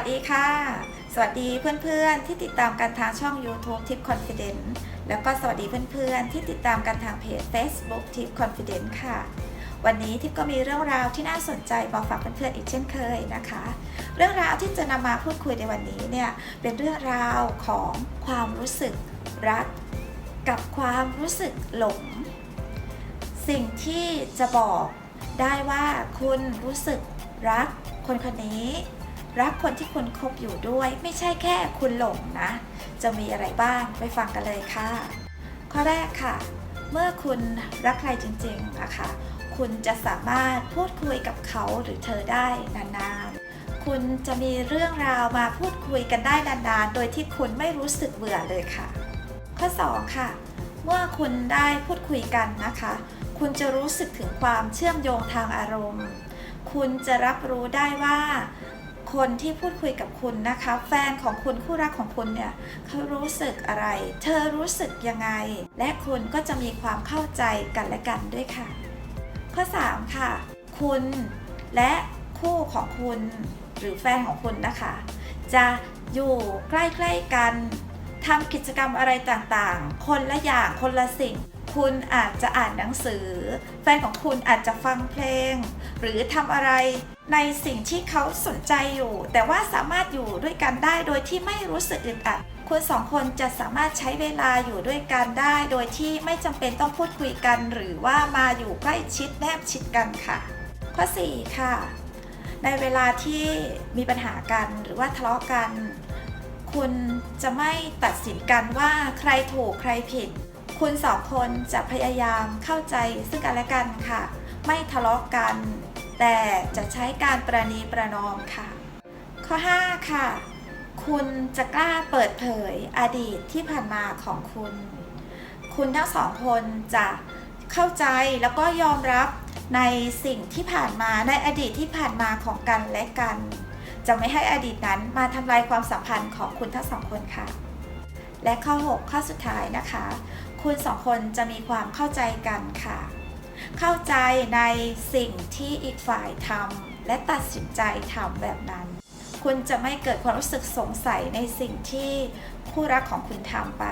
วัสดีค่ะ สวัสดีเพื่อนๆ ที่ติดตามกันทางช่อง YouTube Tip Confident แล้วก็สวัสดีเพื่อนๆ ที่ติดตามกันทางเพจ Facebook Tip Confident ค่ะ วันนี้ทิปก็มีเรื่องราวที่น่าสนใจมาฝากเพื่อนๆอีกเช่นเคยนะคะ เรื่องราวที่จะนำมาพูดคุยในวันนี้เนี่ยเป็นเรื่องราวของความรู้สึกรัก กับความรู้สึกหลง สิ่งที่จะบอกได้ว่าคุณรู้สึกรักคนคนนี้ รักคนที่คุณคบอยู่ด้วย ไม่ใช่แค่คุณหลงนะ จะมีอะไรบ้างไปฟังกันเลยค่ะ ข้อแรกค่ะ เมื่อคุณรักใครจริงๆนะคะคุณจะสามารถพูดคุยกับเขาหรือเธอได้นานๆ คุณจะมีเรื่องราวมาพูดคุยกันได้นานๆ โดยที่คุณไม่รู้สึกเบื่อเลยค่ะ ข้อ 2 ค่ะ เมื่อคุณได้พูดคุยกันนะคะ คุณจะรู้สึกถึงความเชื่อมโยงทางอารมณ์ คุณจะรับรู้ได้ว่า คนที่พูดคุยกับคุณนะคะ แฟนของคุณคู่รักของคุณเนี่ยเขารู้สึกอะไร เธอรู้สึกยังไง และคุณก็จะมีความเข้าใจกันและกันด้วยค่ะ ข้อ 3 ค่ะ คุณและคู่ของคุณหรือแฟนของคุณนะคะ จะอยู่ใกล้ๆกันทำกิจกรรมอะไรต่างๆ คนละอย่างคนละสิ่ง คุณอาจจะอ่านหนังสือ แฟนของคุณอาจจะฟังเพลง หรือทำอะไรในสิ่งที่เขาสนใจอยู่ แต่ว่าสามารถอยู่ด้วยกันได้โดยที่ไม่รู้สึกอึดอัดคุณสองคนจะสามารถใช้เวลาอยู่ด้วยกันได้ โดยที่ไม่จำเป็นต้องพูดคุยกัน หรือว่ามาอยู่ใกล้ชิดแนบชิดกันค่ะ ข้อ 4 ค่ะ ในเวลาที่มีปัญหากันหรือว่าทะเลาะกัน คุณจะไม่ตัดสินกันว่าใครถูกใครผิด คุณสองคนจะพยายามเข้าใจซึ่งกันและกันค่ะ ไม่ทะเลาะกัน แต่จะใช้การประนีประนอมค่ะ ข้อ 5 ค่ะ คุณจะกล้าเปิดเผยอดีตที่ผ่านมาของคุณ คุณทั้งสองคนจะเข้าใจแล้วก็ยอมรับในสิ่งที่ผ่านมาในอดีตที่ผ่านมาของกันและกัน จะไม่ให้อดีตนั้นมาทำลายความสัมพันธ์ของคุณทั้งสองคนค่ะ และข้อ 6 ข้อสุดท้ายนะคะ คุณสองคนจะมีความเข้าใจกันค่ะ เข้าใจในสิ่งที่อีกฝ่ายทำและตัดสินใจทำแบบนั้น คุณจะไม่เกิดความรู้สึกสงสัยในสิ่งที่คู่รักของคุณทำไป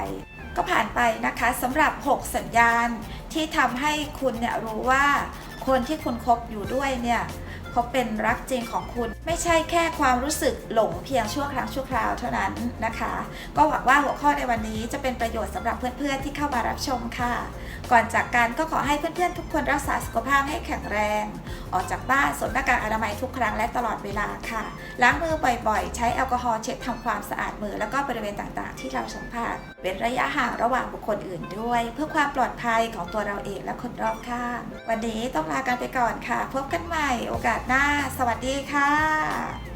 ก็ผ่านไปนะคะสำหรับ 6 สัญญาณที่ทำให้คุณเนี่ยรู้ว่าคนที่คุณคบอยู่ด้วยเนี่ย เขาเป็นรักจริงของคุณ ไม่ใช่แค่ความรู้สึกหลงเพียงชั่วครั้งชั่วคราวเท่านั้นนะคะ ก็หวังว่าหัวข้อในวันนี้จะเป็นประโยชน์สำหรับเพื่อนๆที่เข้ามารับชมค่ะ ก่อนจากกันก็ขอให้เพื่อนๆทุกคนรักษาสุขภาพให้แข็งแรง ออกจากบ้านสวมหน้ากากอนามัยทุกครั้งและตลอดเวลาค่ะ ล้างมือบ่อยๆ ใช้แอลกอฮอล์เช็ดทำความสะอาดมือ แล้วก็บริเวณต่างๆ ที่เราสัมผัสเว้นระยะห่างระหว่างบุคคลอื่นด้วย เพื่อความปลอดภัยของตัวเราเองและคนรอบข้างวันนี้ต้องลากันไปก่อนค่ะ พบกันใหม่โอกาสหน้า สวัสดีค่ะ